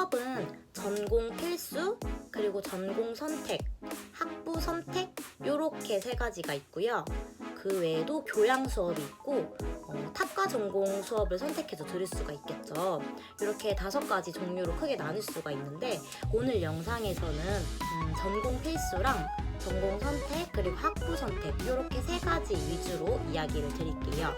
수업은 전공 필수, 그리고 전공 선택, 학부 선택 요렇게 세 가지가 있고요. 그 외에도 교양 수업이 있고 어, 탁과 전공 수업을 선택해서 들을 수가 있겠죠. 이렇게 다섯 가지 종류로 크게 나눌 수가 있는데 오늘 영상에서는 음, 전공 필수랑 전공 선택 그리고 학부 선택 이렇게 세 가지 위주로 이야기를 드릴게요.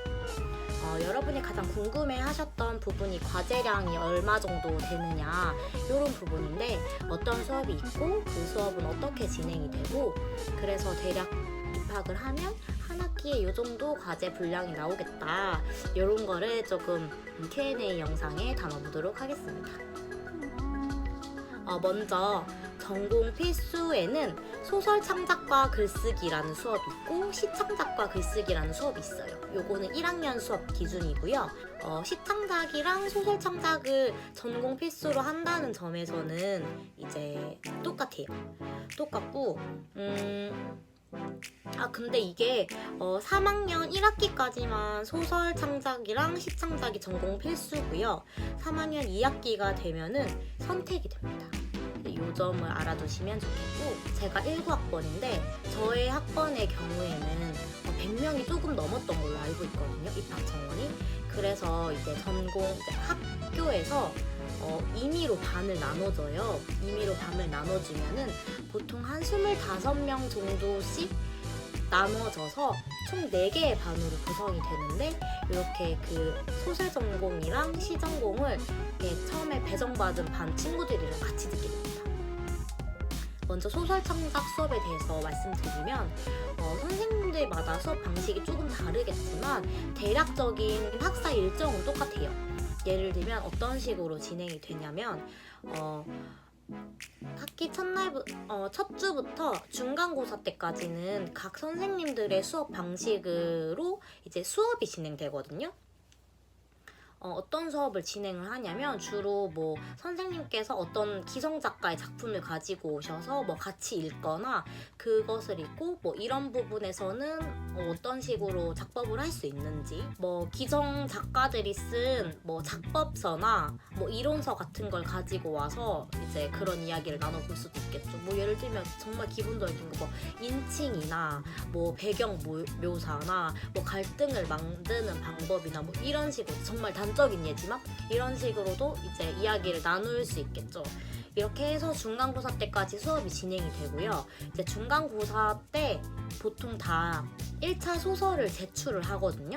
어, 여러분이 가장 궁금해 하셨던 부분이 과제량이 얼마 정도 되느냐 이런 부분인데 어떤 수업이 있고 그 수업은 어떻게 진행이 되고 그래서 대략 입학을 하면 한 학기에 이 정도 과제 분량이 나오겠다 이런 거를 조금 Q&A 영상에 담아보도록 하겠습니다. 어, 먼저 전공 필수에는 소설 창작과 글쓰기라는 수업이 있고 시창작과 글쓰기라는 수업이 있어요. 요거는 1학년 수업 기준이고요. 어, 시창작이랑 소설 창작을 전공 필수로 한다는 점에서는 이제 똑같아요. 똑같고, 음, 아 근데 이게 어, 3학년 1학기까지만 소설 창작이랑 시창작이 전공 필수고요. 3학년 2학기가 되면은 선택이 됩니다. 이 점을 알아두시면 좋겠고 제가 19학번인데 저의 학번의 경우에는 100명이 조금 넘었던 걸로 알고 있거든요. 입학 정원이. 그래서 이제 전공 이제 학교에서 어, 임의로 반을 나눠줘요. 임의로 반을 나눠주면은 보통 한 25명 정도씩 나눠져서 총 4개의 반으로 구성이 되는데 이렇게 그 소설 전공이랑 시 전공을 처음에 배정받은 반 친구들이랑 같이 듣게 됩니다. 먼저 소설 창작 수업에 대해서 말씀드리면 어, 선생님들마다 수업 방식이 조금 다르겠지만 대략적인 학사 일정은 똑같아요. 예를 들면 어떤 식으로 진행이 되냐면 어, 학기 첫날 어, 첫 주부터 중간고사 때까지는 각 선생님들의 수업 방식으로 이제 수업이 진행되거든요. 어, 어떤 수업을 진행을 하냐면 주로 뭐 선생님께서 어떤 기성 작가의 작품을 가지고 오셔서 뭐 같이 읽거나 그것을 읽고 뭐 이런 부분에서는 어, 어떤 식으로 작법을 할 수 있는지 뭐 기성 작가들이 쓴 뭐 작법서나 뭐 이론서 같은 걸 가지고 와서 이제 그런 이야기를 나눠볼 수도 있겠죠. 뭐 예를 들면 정말 기본적인 거 뭐 인칭이나 뭐 배경 모- 묘사나 뭐 갈등을 만드는 방법이나 뭐 이런 식으로 정말 단 적인 예지만 이런 식으로도 이제 이야기를 나눌 수 있겠죠. 이렇게 해서 중간고사 때까지 수업이 진행이 되고요. 이제 중간고사 때 보통 다 1차 소설을 제출을 하거든요.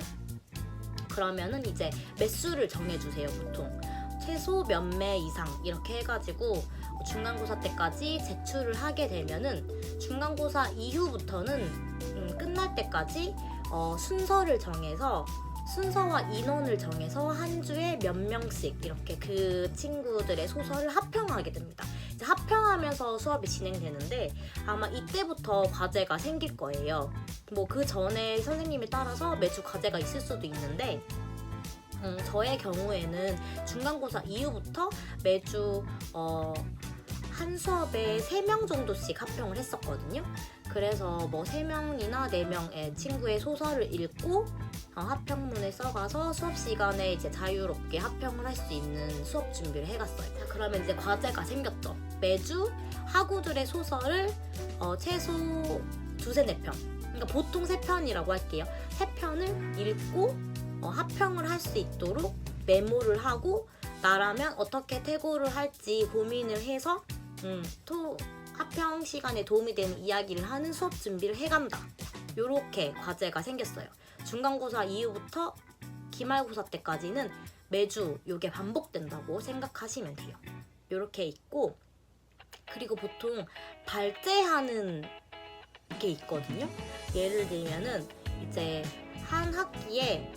그러면은 이제 매수를 정해주세요, 보통. 최소 몇 매 이상 이렇게 해가지고 중간고사 때까지 제출을 하게 되면은 중간고사 이후부터는 음, 끝날 때까지 어, 순서를 정해서 순서와 인원을 정해서 한 주에 몇 명씩 이렇게 그 친구들의 소설을 합평하게 됩니다. 이제 합평하면서 수업이 진행되는데 아마 이때부터 과제가 생길 거예요. 뭐 그 전에 선생님에 따라서 매주 과제가 있을 수도 있는데 음, 저의 경우에는 중간고사 이후부터 매주 어, 한 수업에 3명 정도씩 합평을 했었거든요. 그래서 뭐 3명이나 4명의 친구의 소설을 읽고 어, 합평문을 써가서 수업 시간에 이제 자유롭게 합평을 할 수 있는 수업 준비를 해갔어요. 자, 그러면 이제 과제가 생겼죠. 매주 학우들의 소설을 어, 최소 두세 네 편. 그러니까 보통 세 편이라고 할게요. 세 편을 읽고 어, 합평을 할 수 있도록 메모를 하고 나라면 어떻게 퇴고를 할지 고민을 해서 음, 토, 합평 시간에 도움이 되는 이야기를 하는 수업 준비를 해간다. 요렇게 과제가 생겼어요. 중간고사 이후부터 기말고사 때까지는 매주 요게 반복된다고 생각하시면 돼요. 요렇게 있고 그리고 보통 발제하는 게 있거든요. 예를 들면은 이제 한 학기에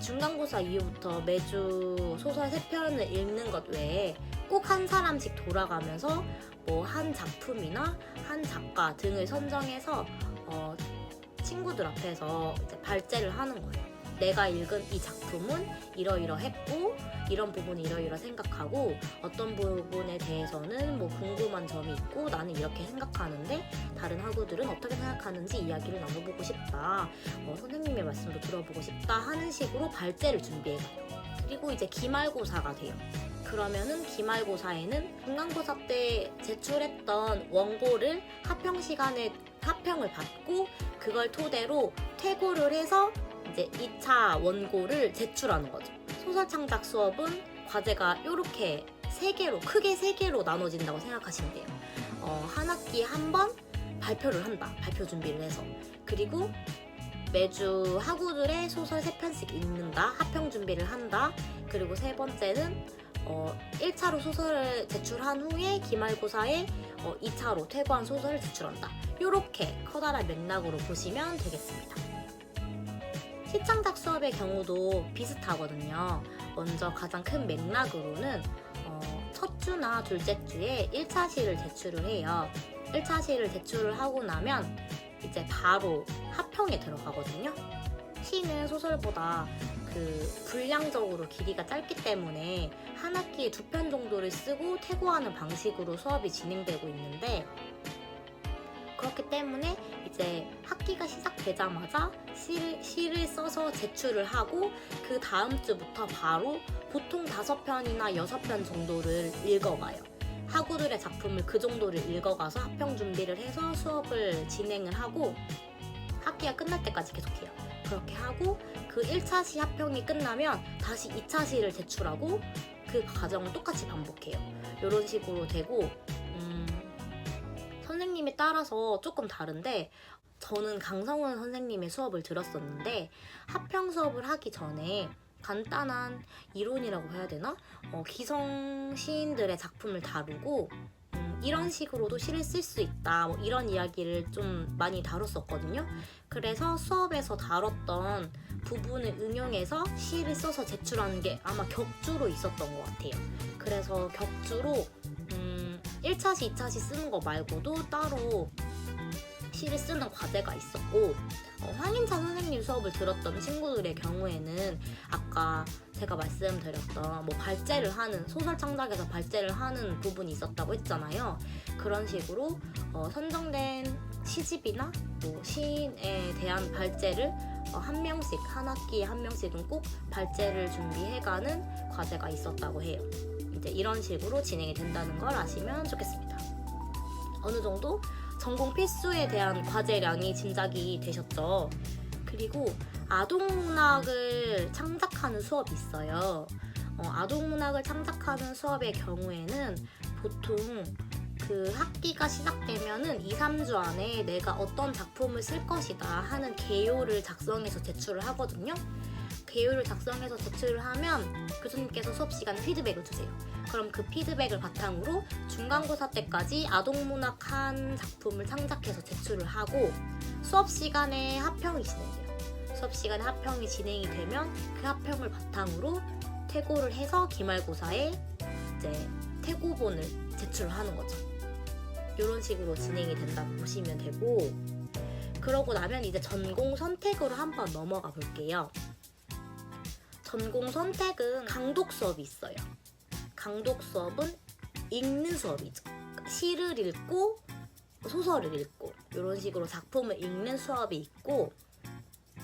중간고사 이후부터 매주 소설 세 편을 읽는 것 외에 꼭 한 사람씩 돌아가면서 뭐 한 작품이나 한 작가 등을 선정해서 어, 친구들 앞에서 이제 발제를 하는 거예요. 내가 읽은 이 작품은 이러이러했고 이런 부분이 이러이러 생각하고 어떤 부분에 대해서는 뭐 궁금한 점이 있고 나는 이렇게 생각하는데 다른 학우들은 어떻게 생각하는지 이야기를 나눠보고 싶다. 어, 선생님의 말씀도 들어보고 싶다 하는 식으로 발제를 준비해요. 그리고 이제 기말고사가 돼요. 그러면은 기말고사에는 중간고사 때 제출했던 원고를 합평 시간에 합평을 받고 그걸 토대로 퇴고를 해서 이제 2차 원고를 제출하는 거죠. 소설 창작 수업은 과제가 이렇게 세 개로 크게 세 개로 나눠진다고 생각하시면 돼요. 어, 한 학기에 한 번 발표를 한다. 발표 준비를 해서 그리고 매주 학우들의 소설 세 편씩 읽는다. 합평 준비를 한다. 그리고 세 번째는 어, 1차로 소설을 제출한 후에 기말고사에 어, 2차로 퇴고한 소설을 제출한다. 이렇게 커다란 맥락으로 보시면 되겠습니다. 시창작 수업의 경우도 비슷하거든요. 먼저 가장 큰 맥락으로는 어, 첫 주나 둘째 주에 1차 시를 제출을 해요. 1차 시를 제출을 하고 나면 이제 바로 합평에 들어가거든요. 시는 소설보다 그 분량적으로 길이가 짧기 때문에 한 학기에 두 편 정도를 쓰고 퇴고하는 방식으로 수업이 진행되고 있는데 그렇기 때문에 이제 학기가 시작되자마자 시를, 시를 써서 제출을 하고 그 다음 주부터 바로 보통 다섯 편이나 여섯 편 정도를 읽어가요. 학우들의 작품을 그 정도를 읽어가서 합평 준비를 해서 수업을 진행을 하고 학기가 끝날 때까지 계속해요. 그렇게 하고 그 1차 시 합평이 끝나면 다시 2차 시를 제출하고 그 과정을 똑같이 반복해요. 이런 식으로 되고 음, 선생님에 따라서 조금 다른데 저는 강성원 선생님의 수업을 들었었는데 합평 수업을 하기 전에 간단한 이론이라고 해야 되나? 어, 기성 시인들의 작품을 다루고 음, 이런 식으로도 시를 쓸 수 있다 뭐 이런 이야기를 좀 많이 다뤘었거든요. 그래서 수업에서 다뤘던 부분을 응용해서 시를 써서 제출하는 게 아마 격주로 있었던 것 같아요. 그래서 격주로 음, 1차시, 2차시 쓰는 거 말고도 따로 시를 쓰는 과제가 있었고 어, 황인찬 선생님 수업을 들었던 친구들의 경우에는 아까 제가 말씀드렸던 뭐 발제를 하는 소설 창작에서 발제를 하는 부분이 있었다고 했잖아요. 그런 식으로 어, 선정된 시집이나 뭐 시인에 대한 발제를 어, 한 명씩 한 학기에 한 명씩은 꼭 발제를 준비해가는 과제가 있었다고 해요. 이제 이런 식으로 진행이 된다는 걸 아시면 좋겠습니다. 어느 정도 전공 필수에 대한 과제량이 짐작이 되셨죠. 그리고 아동문학을 창작하는 수업이 있어요. 어, 아동문학을 창작하는 수업의 경우에는 보통 그 학기가 시작되면은 2, 3주 안에 내가 어떤 작품을 쓸 것이다 하는 개요를 작성해서 제출을 하거든요. 개요를 작성해서 제출을 하면 교수님께서 수업 시간에 피드백을 주세요. 그럼 그 피드백을 바탕으로 중간고사 때까지 아동문학 한 작품을 창작해서 제출을 하고 수업 시간에 합평이 진행돼요. 수업 시간에 합평이 진행이 되면 그 합평을 바탕으로 퇴고를 해서 기말고사에 이제 퇴고본을 제출하는 거죠. 이런 식으로 진행이 된다고 보시면 되고 그러고 나면 이제 전공 선택으로 한번 넘어가 볼게요. 전공 선택은 강독 수업이 있어요. 강독 수업은 읽는 수업이죠. 시를 읽고 소설을 읽고 이런 식으로 작품을 읽는 수업이 있고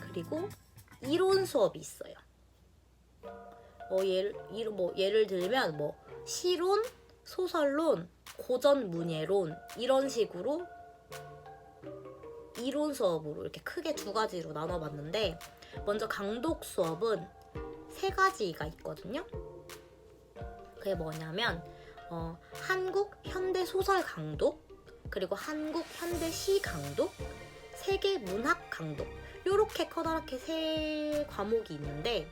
그리고 이론 수업이 있어요. 뭐 예를 이- 뭐 예를 들면 뭐 시론, 소설론, 고전 문예론 이런 식으로 이론 수업으로 이렇게 크게 두 가지로 나눠봤는데 먼저 강독 수업은 세 가지가 있거든요. 그게 뭐냐면 어, 한국 현대 소설 강독 그리고 한국 현대 시 강독 세계 문학 강독 요렇게 커다랗게 세 과목이 있는데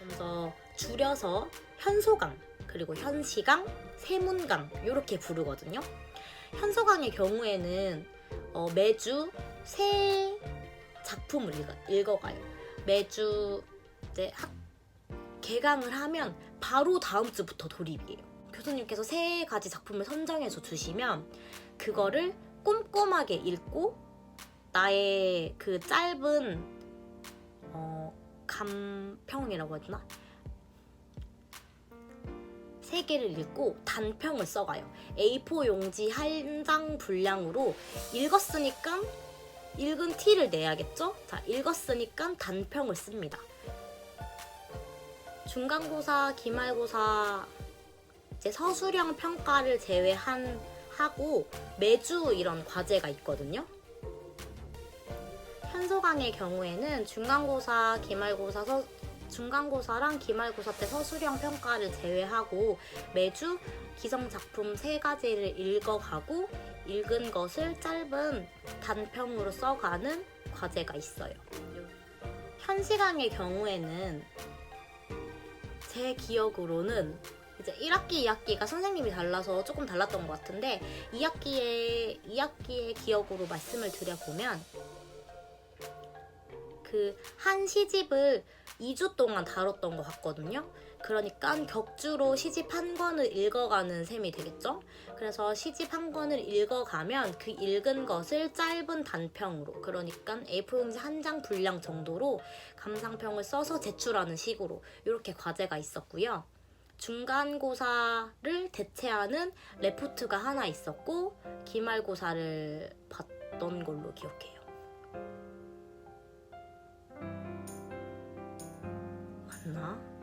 먼저 줄여서 현소강 그리고 현시강 세문강 요렇게 부르거든요. 현소강의 경우에는 어, 매주 세 작품을 읽어, 읽어가요. 매주 이제 학 개강을 하면 바로 다음 주부터 돌입이에요. 교수님께서 세 가지 작품을 선정해서 주시면 그거를 꼼꼼하게 읽고 나의 그 짧은 어, 감평이라고 해야 되나? 세 개를 읽고 단평을 써가요. A4 용지 한 장 분량으로 읽었으니까 읽은 티를 내야겠죠? 자, 읽었으니까 단평을 씁니다. 중간고사, 기말고사 이제 서술형 평가를 제외한 하고 매주 이런 과제가 있거든요. 현소강의 경우에는 중간고사, 기말고사, 서, 중간고사랑 기말고사 때 서술형 평가를 제외하고 매주 기성 작품 세 가지를 읽어가고 읽은 것을 짧은 단평으로 써가는 과제가 있어요. 현시강의 경우에는 제 기억으로는 이제 1학기, 2학기가 선생님이 달라서 조금 달랐던 것 같은데 2학기에 2학기의 기억으로 말씀을 드려보면 그 한 시집을 2주 동안 다뤘던 것 같거든요. 그러니까 격주로 시집 한 권을 읽어가는 셈이 되겠죠. 그래서 시집 한 권을 읽어가면 그 읽은 것을 짧은 단평으로 그러니까 A4용지 한 장 분량 정도로 감상평을 써서 제출하는 식으로 이렇게 과제가 있었고요. 중간고사를 대체하는 레포트가 하나 있었고 기말고사를 봤던 걸로 기억해요. 맞나?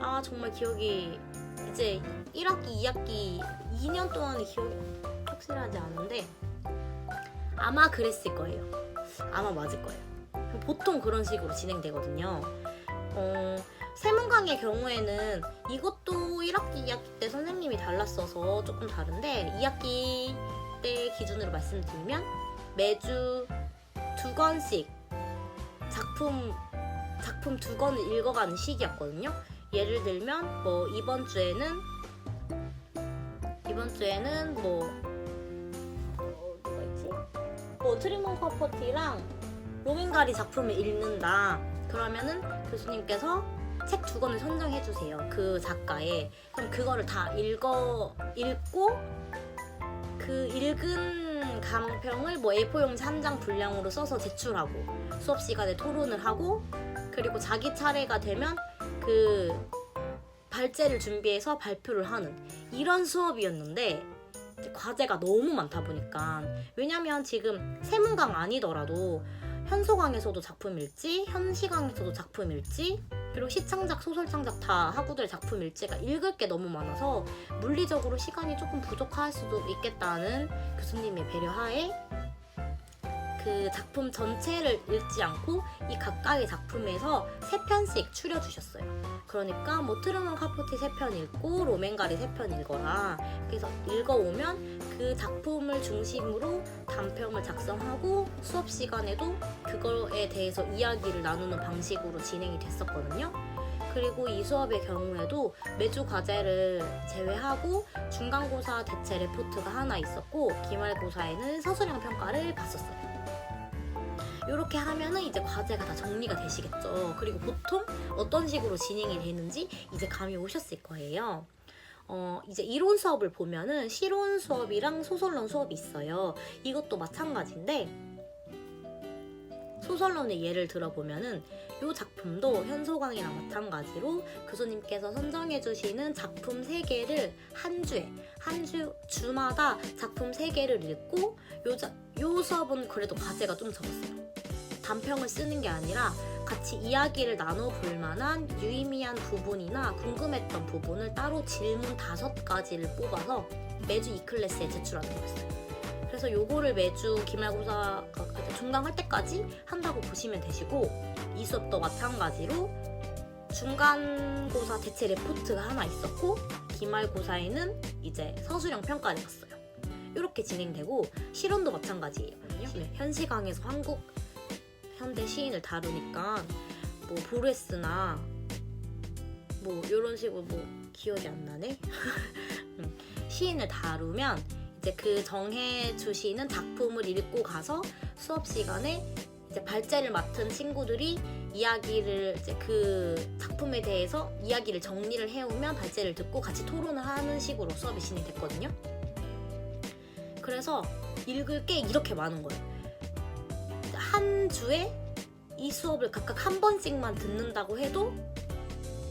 아 정말 기억이 이제 1학기, 2학기 2년 동안의 기억이 확실하지 않은데 아마 그랬을 거예요. 아마 맞을 거예요. 보통 그런 식으로 진행되거든요. 어, 세문강의 경우에는 이것도 1학기, 2학기 때 선생님이 달랐어서 조금 다른데 2학기 때 기준으로 말씀드리면 매주 두 권씩 작품 작품 두 권을 읽어가는 시기였거든요. 예를 들면 뭐 이번 주에는 이번 주에는 뭐 어? 뭐 트리먼 커퍼티랑 로맨가리 작품을 읽는다. 그러면은 교수님께서 책 두 권을 선정해 주세요. 그 작가의. 그럼 그거를 다 읽어 읽고 그 읽은 감평을 뭐 A4용지 한 장 분량으로 써서 제출하고 수업 시간에 토론을 하고 그리고 자기 차례가 되면 그 발제를 준비해서 발표를 하는 이런 수업이었는데 과제가 너무 많다 보니까 왜냐면 지금 세문강 아니더라도 현소강에서도 작품 읽지 현시강에서도 작품 읽지 그리고 시창작 소설창작 다 학우들 작품 읽지가 읽을 게 너무 많아서 물리적으로 시간이 조금 부족할 수도 있겠다는 교수님의 배려하에 그 작품 전체를 읽지 않고 이 각각의 작품에서 세 편씩 추려주셨어요. 그러니까 뭐 트루먼 카포티 세 편 읽고 로맨가리 세 편 읽어라. 그래서 읽어오면 그 작품을 중심으로 단평을 작성하고 수업 시간에도 그거에 대해서 이야기를 나누는 방식으로 진행이 됐었거든요. 그리고 이 수업의 경우에도 매주 과제를 제외하고 중간고사 대체 레포트가 하나 있었고 기말고사에는 서술형 평가를 봤었어요. 이렇게 하면은 이제 과제가 다 정리가 되시겠죠. 그리고 보통 어떤 식으로 진행이 되는지 이제 감이 오셨을 거예요. 어, 이제 이론 수업을 보면은 실온 수업이랑 소설론 수업이 있어요. 이것도 마찬가지인데 소설론의 예를 들어보면은 이 작품도 현소강이랑 마찬가지로 교수님께서 선정해 주시는 작품 3개를 한 주에 한 주 주마다 작품 3개를 읽고 요, 자, 요 수업은 그래도 과제가 좀 적었어요. 단평을 쓰는 게 아니라 같이 이야기를 나눠볼 만한 유의미한 부분이나 궁금했던 부분을 따로 질문 다섯 가지를 뽑아서 매주 이 클래스에 제출하는 거였어요. 그래서 요거를 매주 기말고사 중간할 때까지 한다고 보시면 되시고 이 수업도 마찬가지로 중간고사 대체 레포트가 하나 있었고 기말고사에는 이제 서술형 평가를 봤어요. 이렇게 진행되고 실온도 마찬가지예요. 네, 현시강에서 한국 현대 시인을 다루니까 뭐 보레스나 뭐 이런 식으로 뭐 기억이 안 나네. 음, 시인을 다루면 이제 그 정해 주시는 작품을 읽고 가서 수업 시간에 이제 발제를 맡은 친구들이 이야기를 이제 그 작품에 대해서 이야기를 정리를 해오면 발제를 듣고 같이 토론을 하는 식으로 수업이 진행됐거든요. 그래서 읽을 게 이렇게 많은 거예요. 한 주에 이 수업을 각각 한 번씩만 듣는다고 해도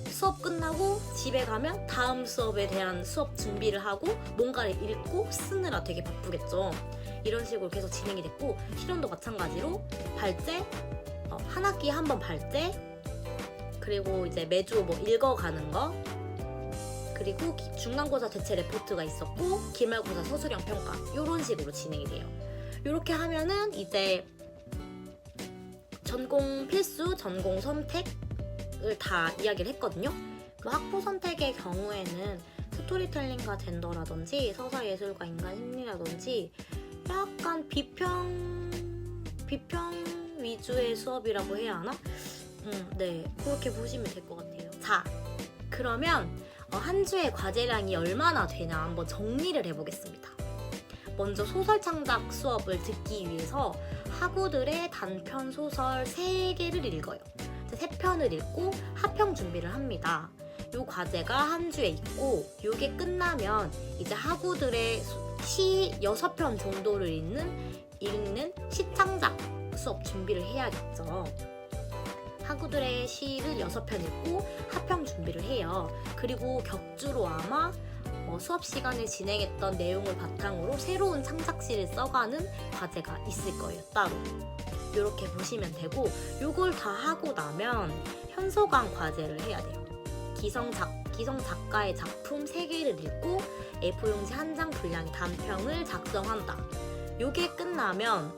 수업 끝나고 집에 가면 다음 수업에 대한 수업 준비를 하고 뭔가를 읽고 쓰느라 되게 바쁘겠죠. 이런 식으로 계속 진행이 됐고 실현도 마찬가지로 발제 어, 한 학기에 한 번 발제 그리고 이제 매주 뭐 읽어가는 거 그리고 기- 중간고사 대체 레포트가 있었고 기말고사 서술형 평가 이런 식으로 진행이 돼요. 이렇게 하면은 이제 전공 필수, 전공 선택을 다 이야기를 했거든요. 그 학부 선택의 경우에는 스토리텔링과 젠더라든지 서사 예술과 인간 심리라든지 약간 비평 비평 위주의 수업이라고 해야 하나? 음, 네 그렇게 보시면 될 것 같아요. 자, 그러면 어, 한 주의 과제량이 얼마나 되냐 한번 정리를 해보겠습니다. 먼저 소설 창작 수업을 듣기 위해서 학우들의 단편 소설 3개를 읽어요. 3편을 읽고 합평 준비를 합니다. 요 과제가 한 주에 있고 요게 끝나면 이제 학우들의 시 6편 정도를 읽는 읽는 시창작 수업 준비를 해야겠죠. 학우들의 시를 6편 읽고 합평 준비를 해요. 그리고 격주로 아마 어, 수업 시간에 진행했던 내용을 바탕으로 새로운 창작시를 써가는 과제가 있을 거예요, 따로. 이렇게 보시면 되고, 요걸 다 하고 나면 현소강 과제를 해야 돼요. 기성, 작, 기성 작가의 작품 3개를 읽고 A4용지 한 장 분량의 단평을 작성한다. 요게 끝나면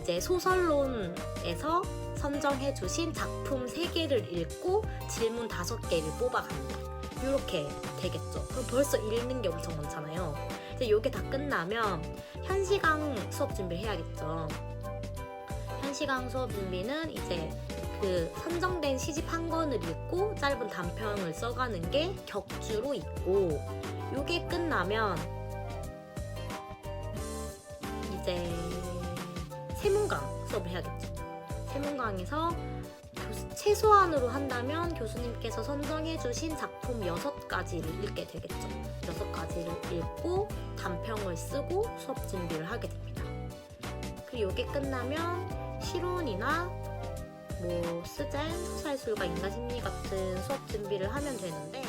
이제 소설론에서 선정해 주신 작품 3개를 읽고 질문 5개를 뽑아간다. 이렇게 되겠죠. 그럼 벌써 읽는 게 엄청 많잖아요. 이제 요게 다 끝나면 현시강 수업 준비를 해야겠죠. 현시강 수업 준비는 이제 그 선정된 시집 한 권을 읽고 짧은 단평을 써가는 게 격주로 있고 요게 끝나면 이제 세문강 수업을 해야겠죠. 세문강에서 최소한으로 한다면 교수님께서 선정해주신 작품 6가지를 읽게 되겠죠. 6가지를 읽고 단평을 쓰고 수업 준비를 하게 됩니다. 그리고 이게 끝나면 실온이나 뭐 스젠, 소설술과 인간심리 같은 수업 준비를 하면 되는데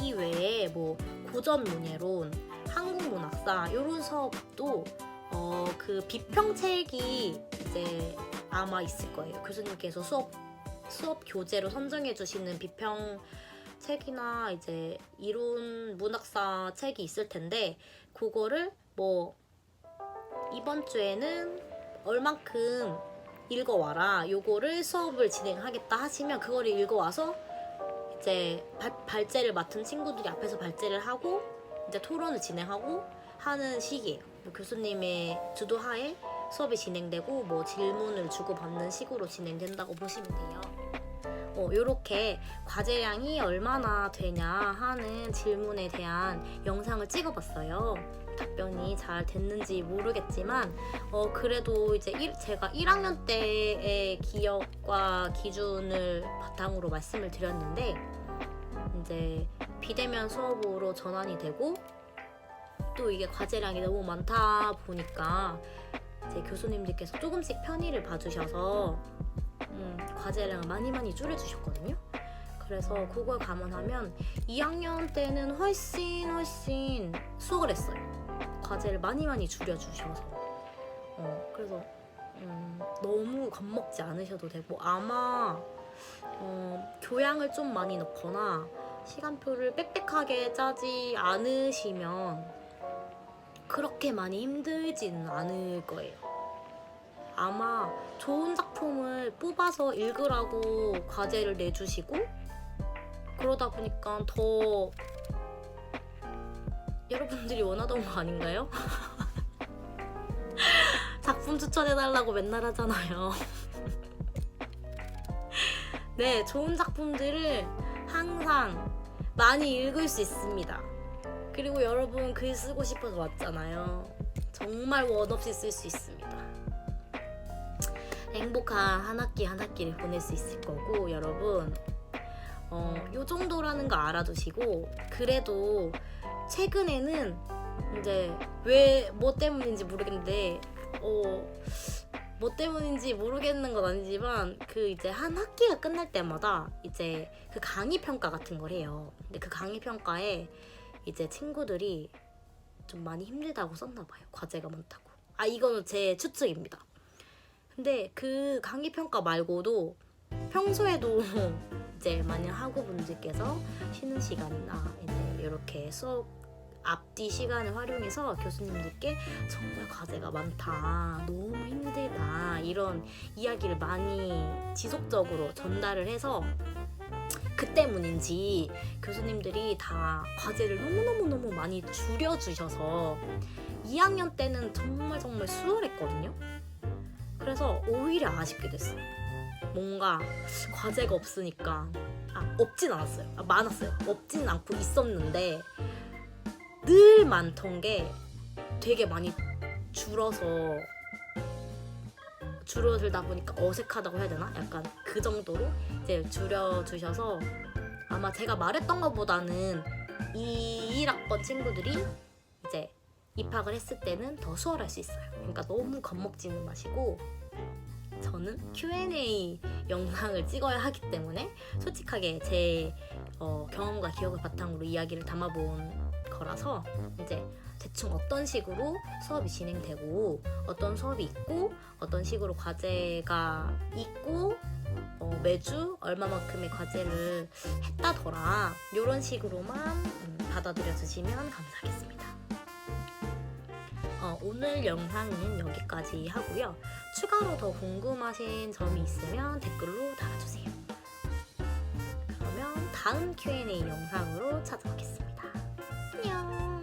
이 외에 뭐 고전 문예론, 한국문학사 이런 수업도 어, 그 비평책이 이제 아마 있을 거예요. 교수님께서 수업 수업 교재로 선정해 주시는 비평 책이나 이제 이론 문학사 책이 있을 텐데 그거를 뭐 이번 주에는 얼만큼 읽어와라. 요거를 수업을 진행하겠다 하시면 그거를 읽어와서 이제 발, 발제를 맡은 친구들이 앞에서 발제를 하고 이제 토론을 진행하고 하는 시기예요. 뭐 교수님의 주도하에 수업이 진행되고 뭐 질문을 주고받는 식으로 진행된다고 보시면 돼요. 어, 요렇게 과제량이 얼마나 되냐 하는 질문에 대한 영상을 찍어봤어요. 답변이 잘 됐는지 모르겠지만 어, 그래도 이제 일- 제가 1학년 때의 기억과 기준을 바탕으로 말씀을 드렸는데 이제 비대면 수업으로 전환이 되고 또 이게 과제량이 너무 많다 보니까 이 제 교수님들께서 조금씩 편의를 봐주셔서 음, 과제량을 많이 많이 줄여주셨거든요. 그래서 그걸 감안하면 2학년 때는 훨씬 훨씬 수월했어요. 과제를 많이 많이 줄여주셔서. 어, 그래서 음, 너무 겁먹지 않으셔도 되고 아마 어, 교양을 좀 많이 넣거나 시간표를 빽빽하게 짜지 않으시면 그렇게 많이 힘들지는 않을 거예요. 아마 좋은 작품을 뽑아서 읽으라고 과제를 내주시고 그러다 보니까 더 여러분들이 원하던 거 아닌가요? 작품 추천해달라고 맨날 하잖아요. 네, 좋은 작품들을 항상 많이 읽을 수 있습니다. 그리고 여러분 글 쓰고 싶어서 왔잖아요. 정말 원 없이 쓸 수 있습니다. 행복한 한 학기 한 학기를 보낼 수 있을 거고 여러분 어, 요 정도라는 거 알아두시고 그래도 최근에는 이제 왜 뭐 때문인지 모르겠는데 어, 뭐 때문인지 모르겠는 건 아니지만 그 이제 한 학기가 끝날 때마다 이제 그 강의 평가 같은 걸 해요. 근데 그 강의 평가에 이제 친구들이 좀 많이 힘들다고 썼나 봐요. 과제가 많다고. 아 이거는 제 추측입니다. 근데 그 강의 평가 말고도 평소에도 이제 만약 학우분들께서 쉬는 시간이나 이제 이렇게 수업 앞뒤 시간을 활용해서 교수님들께 정말 과제가 많다, 너무 힘들다 이런 이야기를 많이 지속적으로 전달을 해서 그 때문인지 교수님들이 다 과제를 너무너무너무 많이 줄여주셔서 2학년 때는 정말 정말 수월했거든요. 그래서 오히려 아쉽게 됐어요. 뭔가 과제가 없으니까 아 없진 않았어요. 아, 많았어요. 없진 않고 있었는데 늘 많던 게 되게 많이 줄어서 줄어들다 보니까 어색하다고 해야 되나? 약간 그 정도로 이제 줄여주셔서 아마 제가 말했던 것보다는 이 1학번 친구들이 이제 입학을 했을 때는 더 수월할 수 있어요. 그러니까 너무 겁먹지는 마시고 저는 Q&A 영상을 찍어야 하기 때문에 솔직하게 제 어, 경험과 기억을 바탕으로 이야기를 담아본 거라서 이제 대충 어떤 식으로 수업이 진행되고 어떤 수업이 있고 어떤 식으로 과제가 있고 어, 매주 얼마만큼의 과제를 했다더라 이런 식으로만 음, 받아들여 주시면 감사하겠습니다. 어, 오늘 영상은 여기까지 하고요. 추가로 더 궁금하신 점이 있으면 댓글로 달아주세요. 그러면 다음 Q&A 영상으로 찾아오겠습니다. 안녕.